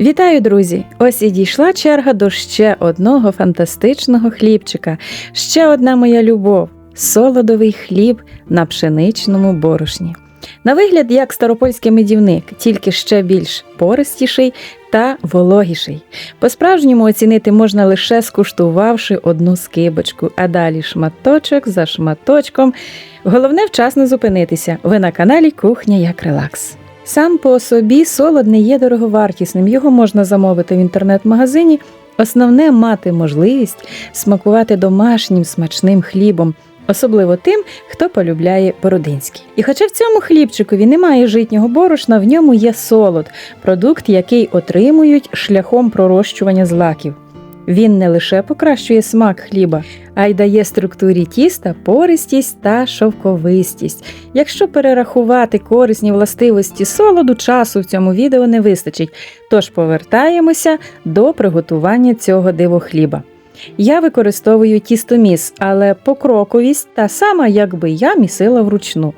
Вітаю, друзі! Ось і дійшла черга до ще одного фантастичного хлібчика. Ще одна моя любов солодовий хліб на пшеничному борошні. На вигляд, як старопольський медівник, тільки ще більш пористіший та вологіший. По-справжньому оцінити можна лише скуштувавши одну скибочку, а далі шматочок за шматочком. Головне вчасно зупинитися. Ви на каналі Кухня як релакс. Сам по собі солод не є дороговартісним, його можна замовити в інтернет-магазині. Основне мати можливість смакувати домашнім смачним хлібом, особливо тим, хто полюбляє бородинський. І хоча в цьому хлібчикові немає житнього борошна, в ньому є солод, продукт, який отримують шляхом пророщування злаків. Він не лише покращує смак хліба, а й дає структурі тіста пористість та шовковистість. Якщо перерахувати корисні властивості солоду, часу в цьому відео не вистачить. Тож повертаємося до приготування цього дивохліба. Я використовую тістоміс, але покроковість та сама, якби я місила вручну.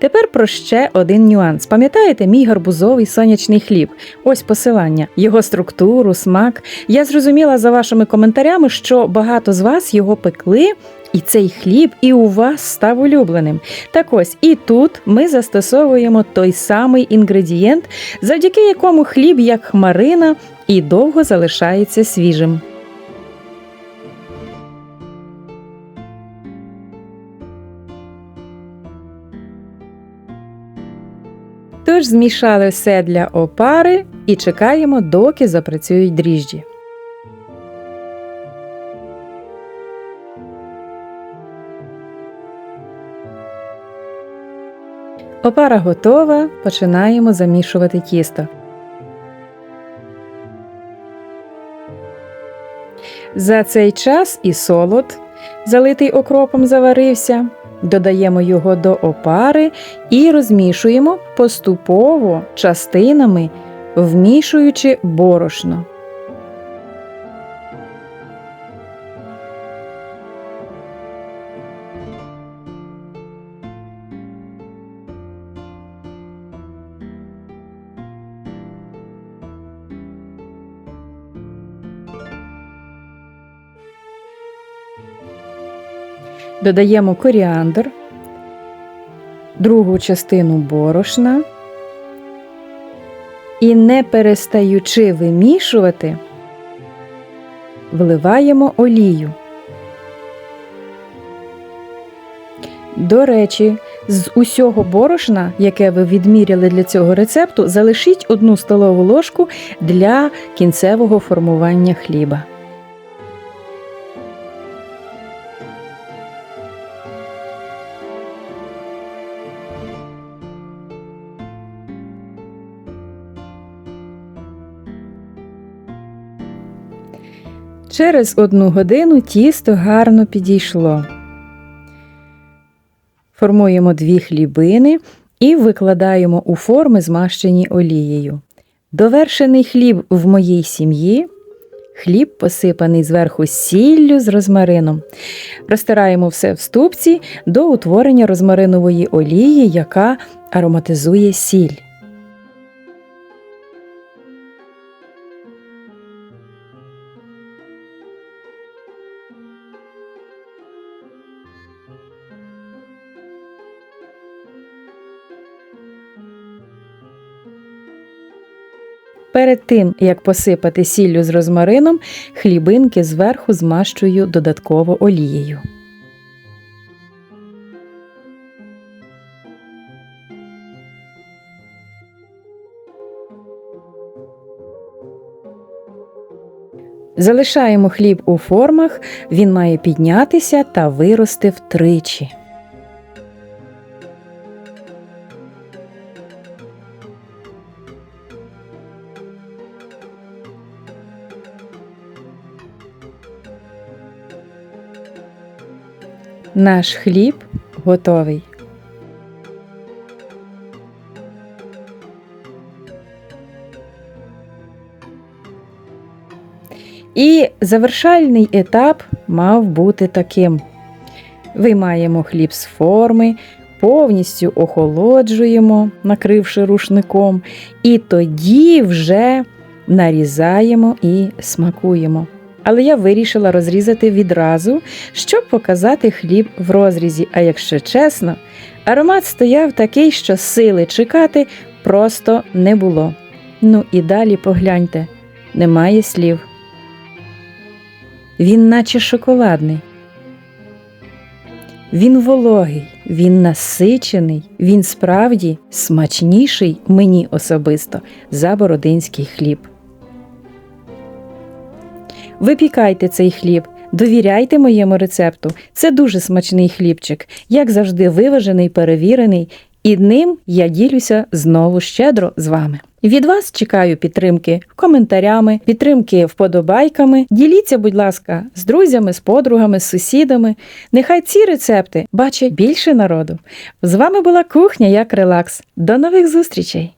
Тепер про ще один нюанс. Пам'ятаєте мій гарбузовий сонячний хліб? Ось посилання, його структуру, смак. Я зрозуміла за вашими коментарями, що багато з вас його пекли. І цей хліб і у вас став улюбленим. Так ось і тут ми застосовуємо той самий інгредієнт, завдяки якому хліб, як хмарина, і довго залишається свіжим. Тож змішали все для опари і чекаємо, доки запрацюють дріжджі. Опара готова, починаємо замішувати тісто. За цей час і солод, залитий окропом, заварився. Додаємо його до опари і розмішуємо поступово частинами, вмішуючи борошно. Додаємо коріандр, другу частину борошна і, не перестаючи вимішувати, вливаємо олію. До речі, з усього борошна, яке ви відміряли для цього рецепту, залишіть одну столову ложку для кінцевого формування хліба. Через одну годину тісто гарно підійшло. Формуємо дві хлібини і викладаємо у форми, змащені олією. Довершений хліб в моїй сім'ї. Хліб посипаний зверху сіллю з розмарином. Розтираємо все в ступці до утворення розмаринової олії, яка ароматизує сіль. Перед тим, як посипати сіллю з розмарином, хлібинки зверху змащую додатково олією. Залишаємо хліб у формах, він має піднятися та вирости втричі. Наш хліб готовий. І завершальний етап мав бути таким: виймаємо хліб з форми, повністю охолоджуємо, накривши рушником, і тоді вже нарізаємо і смакуємо. Але я вирішила розрізати відразу, щоб показати хліб в розрізі. А якщо чесно, аромат стояв такий, що сили чекати просто не було. Ну і далі погляньте, немає слів. Він наче шоколадний. Він вологий, він насичений, він справді смачніший мені особисто за бородинський хліб. Випікайте цей хліб, довіряйте моєму рецепту. Це дуже смачний хлібчик, як завжди виважений, перевірений, і ним я ділюся знову щедро з вами. Від вас чекаю підтримки коментарями, підтримки вподобайками. Діліться, будь ласка, з друзями, з подругами, з сусідами. Нехай ці рецепти бачать більше народу. З вами була кухня як релакс. До нових зустрічей!